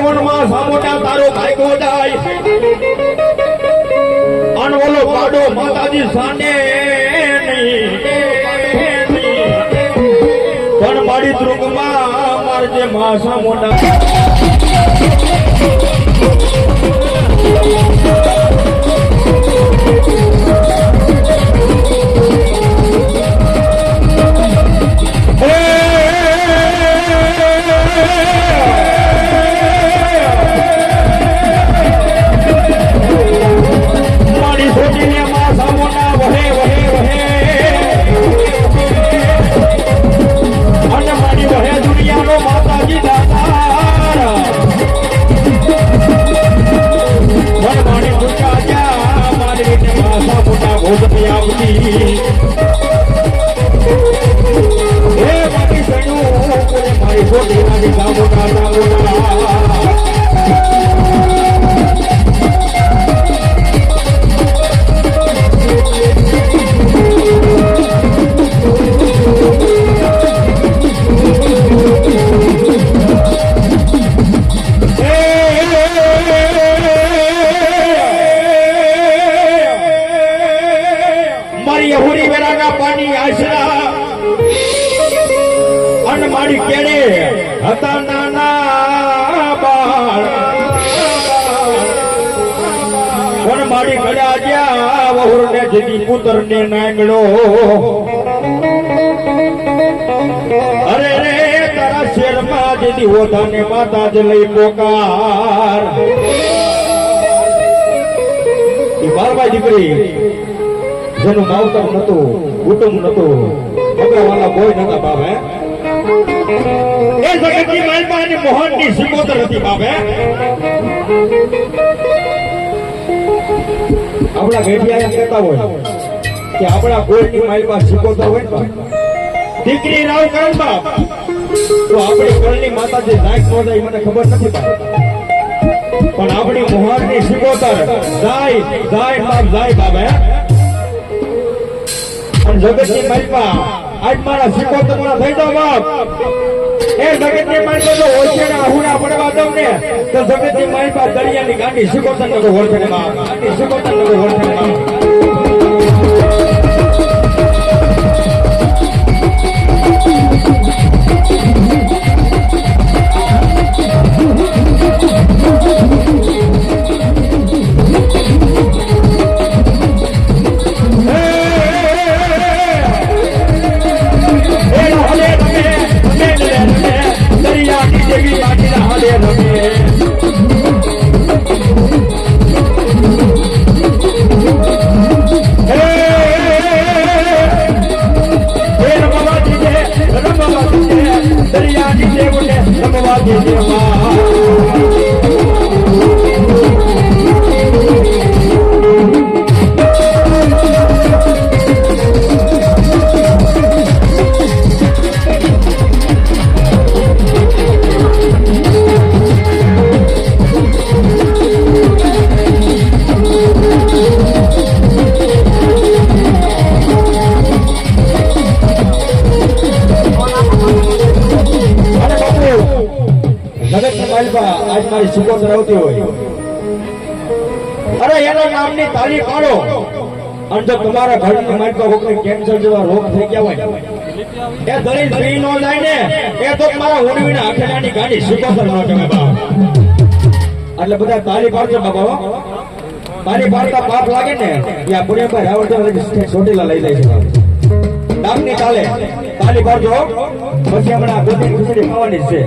શ્રવણમાં સામોટા તારો ભાગ્યો જાય અન ઓલો પાડો માતાજી સાને. પણ મારી દ્રુગમાં મારજે માસા મોટા પણ મારી ગયા ગયા વહુર ને જતી પુત્ર ને નાંગડો અરે રે, તારા શેરમાં જતી હોતા ને માતા જ લઈ પોકાર. બારબાઈ દીકરી, જેનું માવતર નતું કુટુંબ નતું ભગવાના કોઈ નતા બાપ હે એ જગતની માલપા અને મોહનની સિમોતર હતી બાપ આપણા ગઢિયા એમ કહેતા હોય કે આપણા કોઈની માલપા સિકોતર હોય દીકરી રાવ કરણ બાપ. તો આપણી કોલની માતાજી નાયક નો જાય મને ખબર નથી પણ આપણી મોહનની સિકોતર જાય જાય બાપ, જાય હે? અને જગતની માલિકા આજ મારા સિકોતર મારા થઈ જાવ બાપ. એ જગતની માલિકા જો ઓછે ને, આહુડા પડવા દઉં ને, તો જગતની માલિકા દરિયાની ગાંડી સિકોતર નો ઓળખે ને બાપ ગાંડી સિકોતર નો ઓળખે ને Bhagavad Gita અરે એના નામની તાલી પાડો અને જો તમારા ઘરની માટે કોકને કેન્સર જેવા રોગ થઈ ગયા હોય, એ દલીલ ફ્રી નો જાય ને, એ તો તમારા ઓડવીના આખેલાની ગાડી સુકોતર નો કહેવાય એટલે બધા તાલી પાડજો બાબા. તાલી પાડતા પાપ લાગે ને, એ આ પુણ્યભાઈ રાવણ ચોટીલા લઈ જાય છે. ડાકની તાલે. તાલી પાડજો પછી હમણાં ગોતી ખીચડી ખાવાની છે.